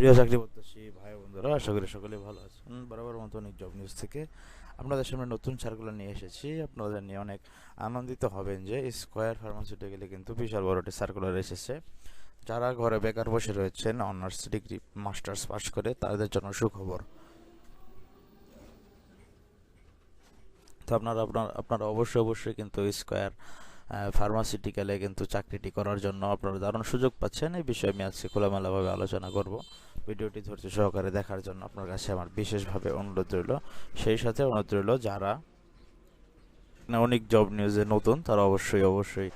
প্রিয় চাকরি প্রত্যাশী ভাই বন্ধুরা, আশা করি সকলে ভালো আছেন। বরাবর মতো অনেক জব নিউজ থেকে। আপনাদের সামনে নতুন সার্কুলার নিয়ে এসেছি। আপনাদের নিয়ে অনেক আনন্দিত হবেন যে স্কোয়ার ফার্মাসিউটিক্যালে কিন্তু বিশাল বড় একটি সার্কুলার এসেছে। যারা ঘরে বেকার বসে রয়েছেন অনার্স ডিগ্রি মাস্টার্স পাস করে তাদের জন্য সুখবর। তো আপনারা, আপনার, আপনারা অবশ্যই অবশ্যই কিন্তু স্কোয়ার ফার্মাসিউটিক্যালে কিন্তু চাকরিটি করার জন্য আপনারা দারুণ সুযোগ পাচ্ছেন। এই বিষয়ে আমি আজকে খোলামেলাভাবে আলোচনা করব। ভিডিওটি ধৈর্য সহকারে দেখার জন্য আপনার কাছে আমার বিশেষভাবে অনুরোধ রইল। সেই সাথে অনুরোধ রইল, যারা অনেক জব নিউজে নতুন, তারা অবশ্যই অবশ্যই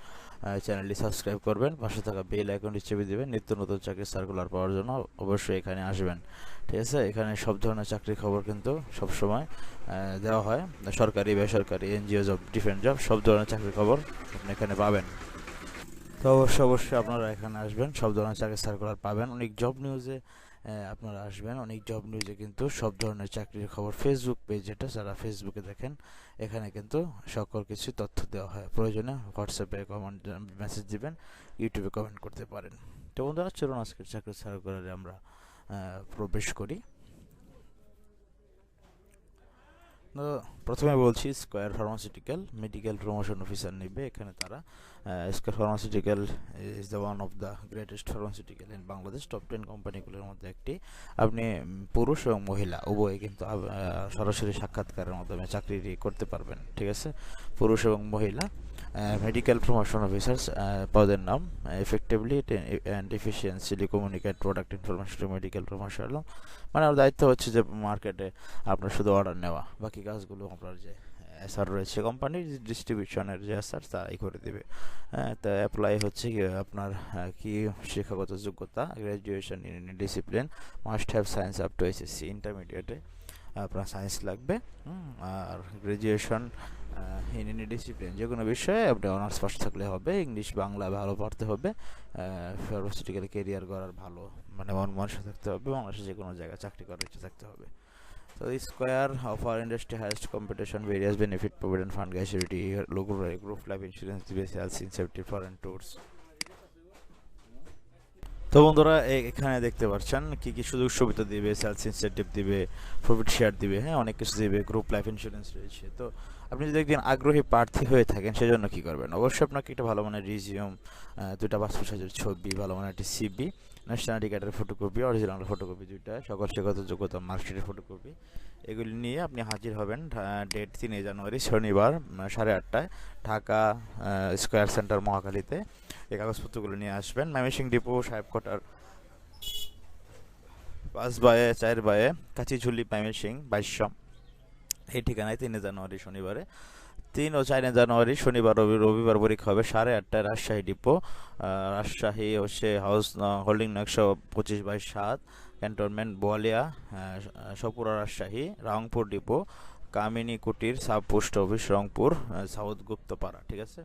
চ্যানেলটি সাবস্ক্রাইব করবেন, পাশে থাকা বেল আইকনটি চেপে দেবেন, নিত্য নতুন চাকরির সার্কুলার পাওয়ার জন্য অবশ্যই এখানে আসবেন। ঠিক আছে? এখানে সব ধরনের চাকরির খবর কিন্তু সবসময় দেওয়া হয়। সরকারি, বেসরকারি, এনজিও জব ডিফেন্স জব সব ধরনের চাকরির খবর আপনি এখানে পাবেন। তো অবশ্যই অবশ্যই আপনারা এখানে আসবেন, সব ধরনের চাকরির সার্কুলার পাবেন। অনেক জব নিউজে আপনারা আসবেন। অনেক জব নিউজে কিন্তু সব ধরনের চাকরির খবর। ফেসবুক পেজ যেটা, যারা ফেসবুকে দেখেন, এখানে কিন্তু সকল কিছু তথ্য দেওয়া হয়। প্রয়োজনে হোয়াটসঅ্যাপে কমেন্ট মেসেজ দিবেন ইউটিউবে কমেন্ট করতে পারেন। তো বন্ধুরা, চলুন আজকের চাকরির সার্কুলারে আমরা প্রবেশ করি তো প্রথমে বলছি square pharmaceutical medical promotion officer নেবে, এখানে তারা square pharmaceutical is the one of the greatest pharmaceutical in Bangladesh top ten কোম্পানিগুলোর মধ্যে একটি। আপনি পুরুষ এবং মহিলা, উভয়ে কিন্তু সরাসরি সাক্ষাৎকারের মাধ্যমে চাকরি করতে পারবেন, ঠিক আছে? পুরুষ এবং মহিলা। মেডিকেল প্রমোশন অফিসার্স পদের নাম effectively and efficiently communicate product information to medical promotion মানে আমার দায়িত্ব হচ্ছে যে মার্কেটে আপনার শুধু অর্ডার নেওয়া, বাকি কাজগুলো আপনার যে এসআর রয়েছে কোম্পানির ডিস্ট্রিবিউশনের যে এসআর তাই করে দেবে। তা অ্যাপ্লাই হচ্ছে কি আপনার কি শিক্ষাগত যোগ্যতা graduation in discipline must have science up to SSC ইন্টারমিডিয়েটে আপনার সায়েন্স লাগবে। আর গ্রাজুয়েশন ইন ইনি ডিসিপ্লিন যে কোনো বিষয়ে আপনি অনার্স পাশ থাকলে হবে ইংলিশ বাংলা ভালো পড়তে হবে ফার্মাসিউটিক্যাল কেরিয়ার করার ভালো মানে মন মানুষ থাকতে হবে বাংলাদেশের যে কোনো জায়গায় চাকরি করার ইচ্ছে থাকতে হবে। তো square of R industry highest competition various benefit provident fund gratuity লোকুর group life insurance foreign tours তো বন্ধুরা এখানে দেখতে পাচ্ছেন কি কি সুযোগ সুবিধা দিবে সেলস ইনসেন্টিভ দিবে প্রফিট শেয়ার দিবে হ্যাঁ অনেক কিছু দিবে গ্রুপ লাইফ ইন্স্যুরেন্স রয়েছে। তো আপনি যদি একদিন আগ্রহী প্রার্থী হয়ে থাকেন, সেজন্য কি করবেন? অবশ্যই আপনাকে একটা ভালো মানের রিজিউম দুটা পাসপোর্ট সাইজের ছবি, ভালো মানের একটি সিবি ন্যাশনাল আইডি কার্ডের ফটোকপি অরিজিনাল ফটোকপি দুইটা, সকল শিক্ষাগত যোগ্যতা মার্কশিটের ফটোকপি এগুলি নিয়ে আপনি হাজির হবেন ডেট তিনে জানুয়ারি, শনিবার সাড়ে আটটায়, ঢাকা স্কোয়ার সেন্টার মহাখালীতে। এই কাগজপত্রগুলো নিয়ে আসবেন। ময়মনসিংহ ডিপো, সাহেব কোটার পাঁচ বায়ে, চার বায়ে, কাচিঝুলি ময়মনসিং বাইশম এই ঠিকানায় তিনে জানুয়ারি শনিবারে, তিন ও চার জানুয়ারি শনিবার, রবি রবিবার পরীক্ষা হবে সাড়ে আটটায় রাজশাহী ডিপো। রাজশাহী হচ্ছে হাউস হোল্ডিং একশো পঁচিশ বাই সাত, cantonment, Boalia Sapura Rajshahi, Rangpur depot. Kamini Kutir sub post office Rangpur south Guptapara, ঠিক আছে?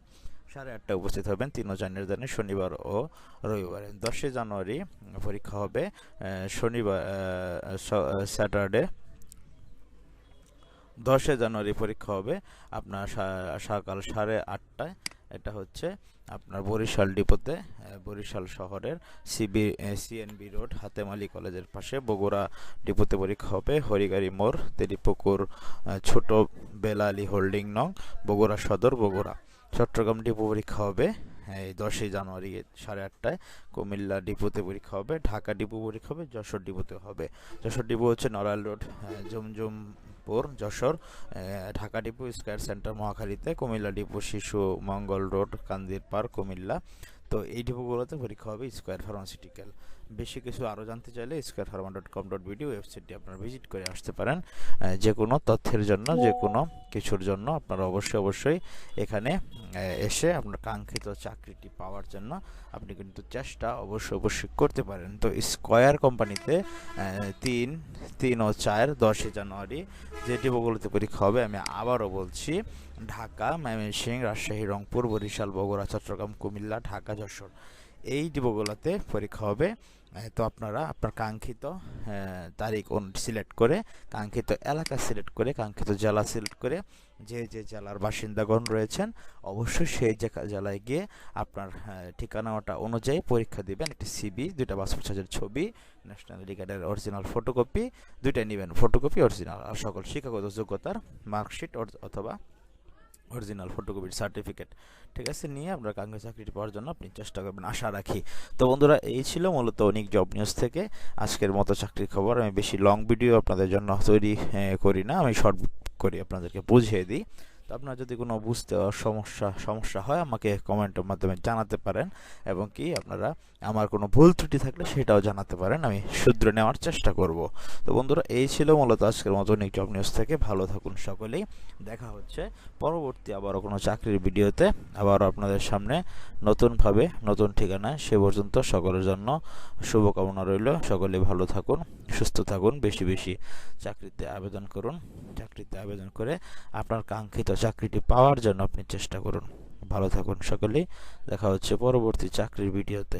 সাড়ে আটটায় উপস্থিত হবেন তিন জানুয়ারি চার শনিবার ও রবিবার। দশই জানুয়ারি পরীক্ষা হবে শনিবার স্যাটারডে। দশই জানুয়ারি পরীক্ষা হবে, আপনার সকাল সাড়ে আটটায়। এটা হচ্ছে আপনার বরিশাল ডিপোতে বরিশাল শহরের সিবি সিএনবি রোড হাতেমালি কলেজের পাশে বগুড়া ডিপোতে পরীক্ষা হবে হরিগাড়ি মোড় তেরিপুকুর ছোট বেলালি হোল্ডিং নং, বগুড়া সদর, বগুড়া। চট্টগ্রাম ডিপো পরীক্ষা হবে এই দশই জানুয়ারি সাড়ে আটটায়। কুমিল্লা ডিপোতে পরীক্ষা হবে, ঢাকা ডিপো পরীক্ষা হবে, যশোর ডিপোতে হবে। যশোর ডিপো হচ্ছে Narail road Zamzam Mirpur Jessore Dhaka depot square centre মহাখালীতে, Comilla depot Shishu Mangal road, কান্দির park Comilla. তো এই ডিপোগুলোতে পরীক্ষা হবে স্কোয়ার ফার্মাসিউটিক্যাল। বেশি কিছু আরও জানতে চাইলে square pharma dot com dot video ওয়েবসাইটটি আপনারা ভিজিট করে আসতে পারেন যে কোনো তথ্যের জন্য, যে কোনো কিছুর জন্য আপনারা অবশ্যই অবশ্যই এখানে এসে আপনার কাঙ্ক্ষিত চাকরিটি পাওয়ার জন্য আপনি কিন্তু চেষ্টা অবশ্যই অবশ্যই করতে পারেন। তো স্কোয়ার কোম্পানিতে তিন তিন ও চার, দশই জানুয়ারি যেটি ডিপোগুলোতে পরীক্ষা হবে, আমি আবারও বলছি, ঢাকা, ময়মনসিংহ, রাজশাহী, রংপুর, বরিশাল, বগুড়া, চট্টগ্রাম, কুমিল্লা, ঢাকা, যশোর। এই ডিপোগুলোতে পরীক্ষা হবে। তো আপনারা আপনার কাঙ্ক্ষিত তারিখ সিলেক্ট করে, কাঙ্ক্ষিত এলাকা সিলেক্ট করে, কাঙ্ক্ষিত জেলা সিলেক্ট করে যে যে জেলার বাসিন্দাগণ রয়েছেন, অবশ্যই সেই জেলায় গিয়ে আপনার ঠিকানাটা অনুযায়ী পরীক্ষা দিবেন। একটি সিবি দুইটা পাসপোর্ট সাইজের ছবি ন্যাশনাল কার্ডের অরিজিনাল ফটোকপি দুইটা নেবেন ফটোকপি অরিজিনাল আর সকল শিক্ষাগত যোগ্যতার মার্কশিট অথবা অরিজিনাল ফটোকপির সার্টিফিকেট ঠিক আছে, নিয়ে আপনার কাঙ্ক্ষিত চাকরিটি পাওয়ার জন্য আপনি চেষ্টা করবেন, আশা রাখি। তো বন্ধুরা, এই ছিল মূলত অনেক জব নিউজ থেকে। আজকের মতো চাকরির খবর, আমি বেশি লং ভিডিও আপনাদের জন্য তৈরি করি না, আমি শর্ট করি, আপনাদেরকে বুঝিয়ে দিই। তো আপনার যদি কোনো বুঝতে সমস্যা সমস্যা হয় আমাকে কমেন্টের মাধ্যমে জানাতে পারেন এবং কি আপনারা আমার কোনো ভুল ত্রুটি থাকলে সেটাও জানাতে পারেন, আমি শুধরে নেওয়ার চেষ্টা করব। তো বন্ধুরা, এই ছিল মূলত আজকের মতো অনেক জব নিউজ থেকে, ভালো থাকুন সকলেই, দেখা হচ্ছে পরবর্তী আবারও কোনো চাকরির ভিডিওতে, আবারও আপনাদের সামনে নতুনভাবে, নতুন ঠিকানায়, সে পর্যন্ত সকলের জন্য শুভকামনা রইল, সকলে ভালো থাকুন, সুস্থ থাকুন, বেশি বেশি চাকরিতে আবেদন করুন, চাকরিতে আবেদন করে আপনার কাঙ্ক্ষিত চাকরিটি পাওয়ার জন্য আপনি চেষ্টা করুন। ভালো থাকুন সকলেই দেখা হচ্ছে পরবর্তী চাকরির ভিডিওতে।